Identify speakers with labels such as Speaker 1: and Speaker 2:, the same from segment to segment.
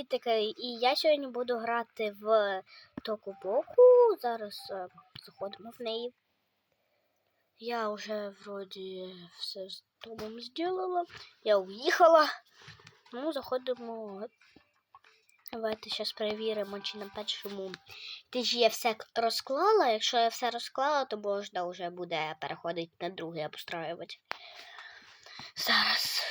Speaker 1: Привітики! І я сьогодні буду грати в Току-Боку. Зараз е, заходимо в неї. Я вже вроді все з домом зробила. Я уїхала. Ну, заходимо. Давайте зараз перевіримо, чи на першому тижі я все розклала. Якщо я все розклала, то можна вже буде переходити на другий обустраювати. Зараз.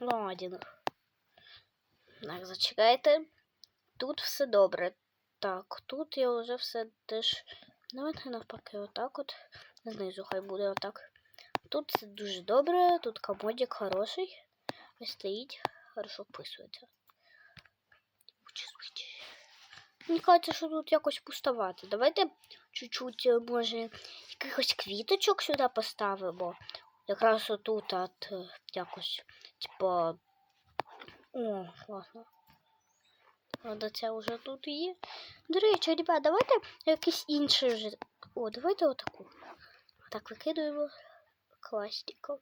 Speaker 1: Лодінг. Так, зачекайте. Тут все добре. Так, тут я вже все теж. Давайте навпаки, отак от. Знизу хай буде отак. Тут все дуже добре, тут комодик хороший. Ось стоїть, хорошо вписується. Мені кажеться, що тут якось пустувати. Давайте чуть-чуть, е, може, якихось квіточок сюди поставимо. Якраз отут от е, якось, типа. О, класно. Правда, це вже тут є. До речі, ребят, давайте якийсь інший вже. О, давайте отаку. Так, викидуємо класненько.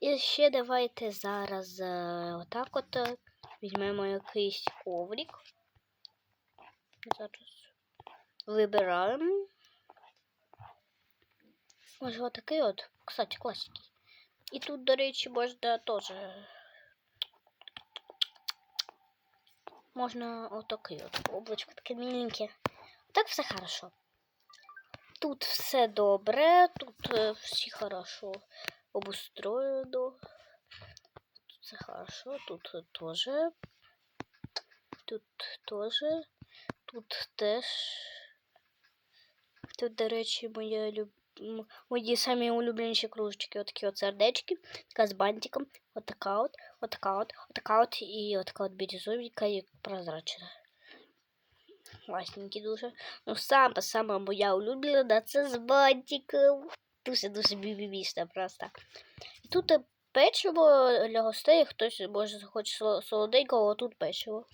Speaker 1: І ще давайте зараз е, отак от е, візьмемо якийсь коврик. Зараз вибираємо. Може отакий от. Кстати, класненький. І тут, до речі, можна теж. Можна отакий от облачко таке міленьке. Так все хорошо. Тут все добре, тут е, всі хорошо обустроєно. Тут все хорошо, тут теж. Тут теж. Тут теж. Тут, до речі, моя люб... м, мої самі улюбленіші кружечки, отакі от сердечки, така з бантиком, отака от, отака от, отака от і отака от бірюзовенька і прозрачна. Класненькі дуже. Ну, саме саме моя улюблена це з бантиком. Дуже дуже бібібічна просто. І тут е, печиво для гостей, хтось може захоче солоденького, а тут печиво.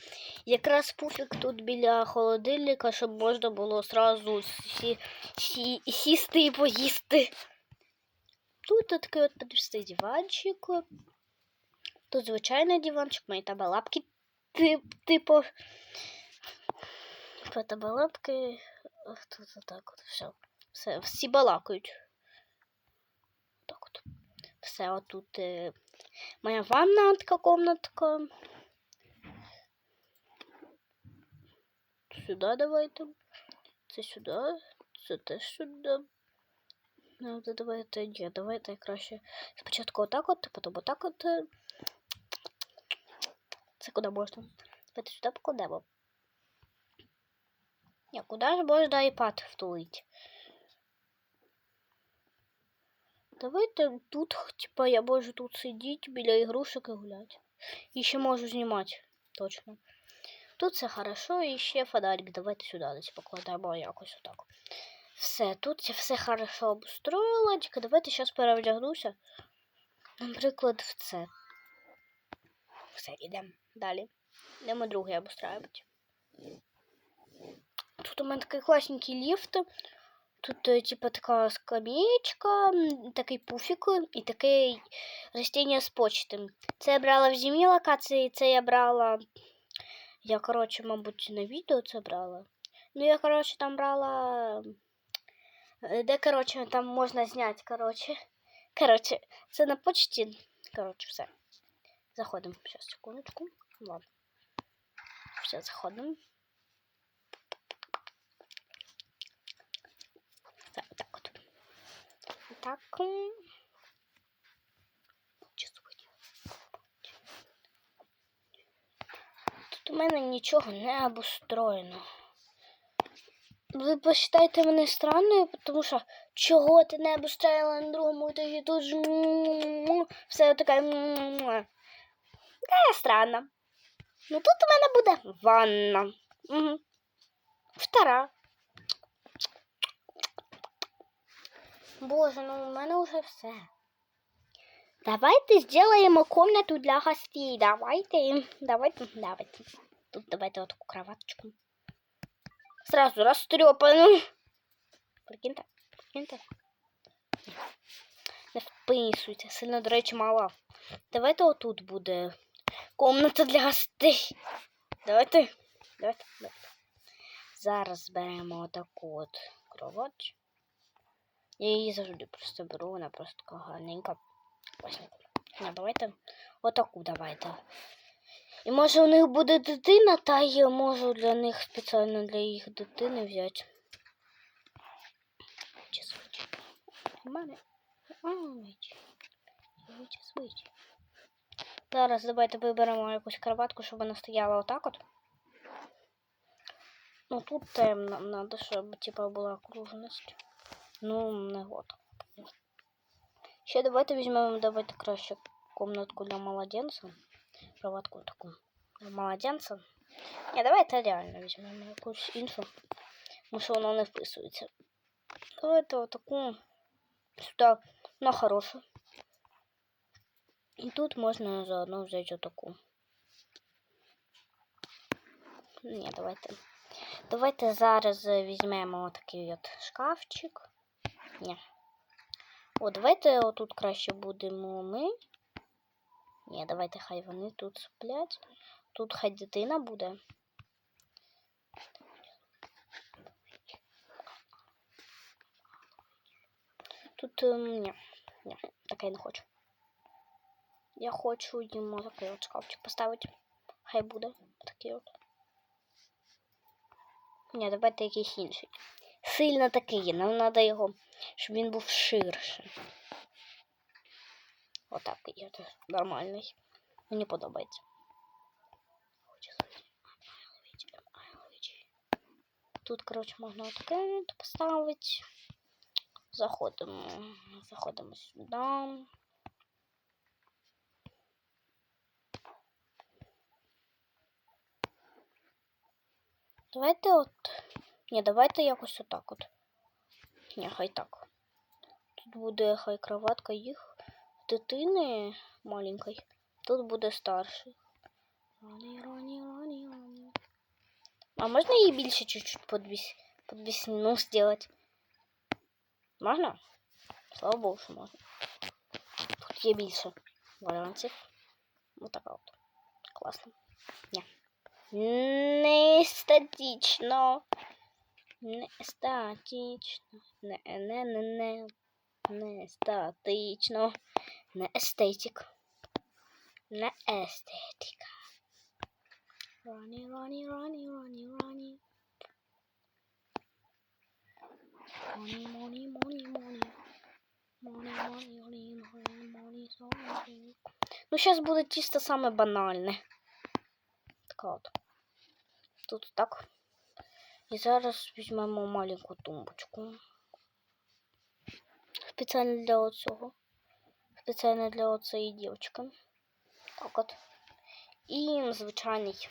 Speaker 1: Якраз пуфік тут біля холодильника, щоб можна було сразу сі, сі, сісти і поїсти. Тут такий от подвісний диванчик. Тут звичайний диванчик, мої там лапки тип, типу. Типу лапки. Тут отак от все. Все, всі балакають. От. Все, отут е, моя ванна така комнатка. Сюди давайте. Це сюди. Це теж сюди. Ну, то давайте, ні, давайте краще спочатку отак от, потім отак от. Це куди можна? Давайте сюди покладемо. Ні, куди ж можна iPad втулити? Давайте тут, типа, я можу тут сидіти біля ігрушок і гуляти. І ще можу знімати. Точно. Тут все хорошо, і ще фонарик. Давайте сюди десь покладемо якось отак. Все, тут я все хорошо обустроїла. Тільки давайте зараз перевдягнуся. Наприклад, в це. Все, йдемо далі. Йдемо другий обустраювати. Тут у мене такий класненький ліфт. Тут, е, типа, така скамеечка, такий пуфік і таке растіння з почти. Це я брала в зимній локації, це я брала. Я, коротше, мабуть, на відео це брала. Ну, я, коротше, там брала. е, Де, коротше, там можна зняти, коротше. Коротше, це на почті. Коротше, все. Заходимо. Зараз, секундочку. Ладно. Все, заходимо. Так, так от. Так. Тут у мене нічого не обустроєно. Ви посчитайте мене странною, тому що чого ти не обустроїла на другому етажі, тут ж все таке. я странна. Ну тут у мене буде ванна. Угу. Втора. Боже, ну у мене вже все. Давайте сделаем комнату для гостей. Давайте, давайте, давайте. Тут давайте вот такую кроваточку. Сразу растрепанную. Прикиньте, прикиньте. Не вписуйте, сильно, до речі, мало. Давайте отут буде комната для гостей. Давайте. Давайте. давайте. Зараз зберемо отаку от кровать. Я її завжди просто беру, вона просто така гарненька. Ось. Давайте отаку давайте. І може у них буде дитина, та я можу для них спеціально для їх дитини взяти. Свич. Свич, свич. Зараз давайте виберемо якусь кроватку, щоб вона стояла отак от. Ну тут темно, нам надо, щоб типа була окруженість. Ну, не от. Ще давайте візьмемо, давайте краще комнатку для младенца. Кроватку таку. Для младенца. Ні, давайте реально візьмемо якусь іншу. Тому що вона не вписується. Давайте отаку сюди на хорошу. І тут можна заодно взяти отаку. Ні, давайте. Давайте зараз візьмемо отакий от шкафчик. Ні. О, давайте отут краще будемо ми. Ні, давайте хай вони тут сплять. Тут хай дитина буде. Тут ем, ні, ні, таке я не хочу. Я хочу йому такий от шкафчик поставити. Хай буде такий от. Ні, давайте якийсь інший. Сильно такий, нам треба його, щоб він був ширше. Отак є, нормальний. Мені подобається. Тут, коротше, можна таке поставити. Заходимо. Заходимо сюди. Давайте от. Ні, давайте якось отак от. Ні, хай так. Тут буде хай кроватка їх дитини маленької. Тут буде старший. Роні, роні, роні, роні. А можна її більше чуть-чуть подвіс... подвісну сделать? Можна? Слава Богу, що можна. Тут є більше варіантів. Ось така от. Класно. Ні. Не статично. Не статично. Не, не, не, не. Не статично. Не естетик. Не естетика. Ronnie, Ronnie, Ronnie, Ronnie, Ronnie. Money, money, money, money. Money, money, money, money, money, money. Ну, сейчас буде чисто саме банальне. Така от. Тут так. І зараз візьмемо маленьку тумбочку. Спеціально для оцього. Спеціально для оцеї дівчинки. Так от. І звичайний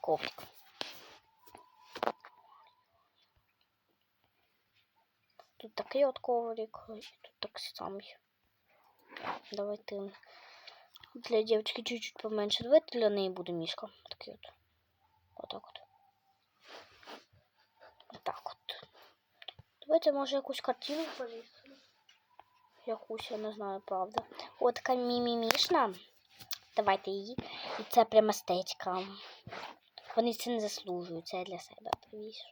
Speaker 1: коврик. Тут такий от коврик, і тут так самий. Давайте для девочки чуть-чуть поменше. Давайте для неї буде мішка. Такий от. Отак от. Отак от. Давайте, може, якусь картину повісимо. Якусь, я не знаю, правда. От така мімімішна. Давайте її. І це прям естетика. Вони це не заслужують, це я для себе повішу.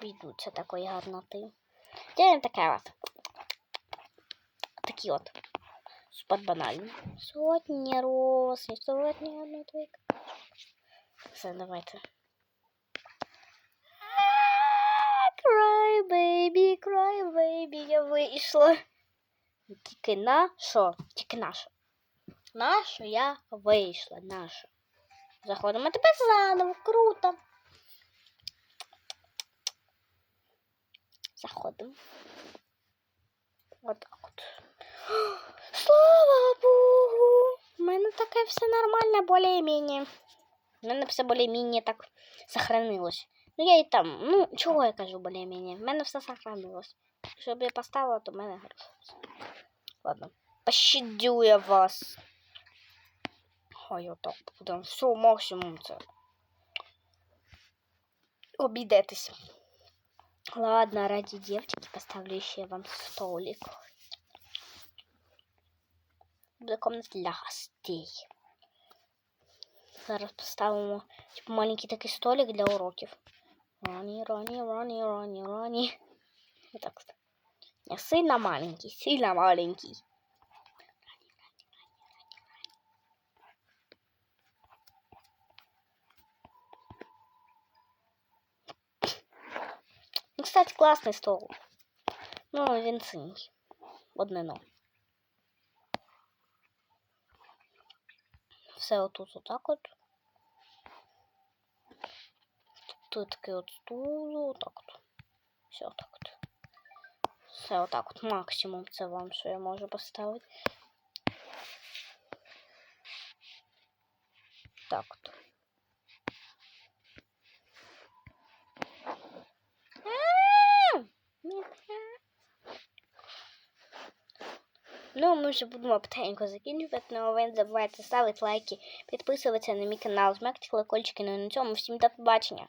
Speaker 1: Бійдуться такої гарноти. Я таке от. Такі от. Супер банальні. Сотні роз, сотні одна твика. Все, давайте. Cry, baby, cry, baby, я вийшла. Тільки на що? Тільки на що? На що я вийшла, на що? Заходимо тепер заново, круто. Заходимо. Отак от. Слава Богу! У мене таке все нормально, более-менее. У мене все более-менее так сохранилось. Ну я і там, ну, чого я кажу более-менее? В мене все сохранилось. Щоб я поставила, то в мене хорошо. все. Ладно. Пощадю я вас. Ой, отак буде. Все, максимум це. Обійдетесь. Ладно, ради девочки поставлю еще вам столик. буде комната для гостей. Зараз поставимо типу, маленький такий столик для уроків. Рані, рані, рані, рані, рані. Отак. от. Не сильно маленький, сильно маленький. Ну, кстати, класний стол. Ну, він синій. Однино. Все отут отак от. Такий от стул, отак от. Все отак от. Все отак от. Максимум це вам, що я можу поставити. Так от. Ну, ми вже будемо потихеньку закінчувати, але ви не забувайте ставити лайки, підписуватися на мій канал, жмякати колокольчики. Ну і на цьому всім до побачення.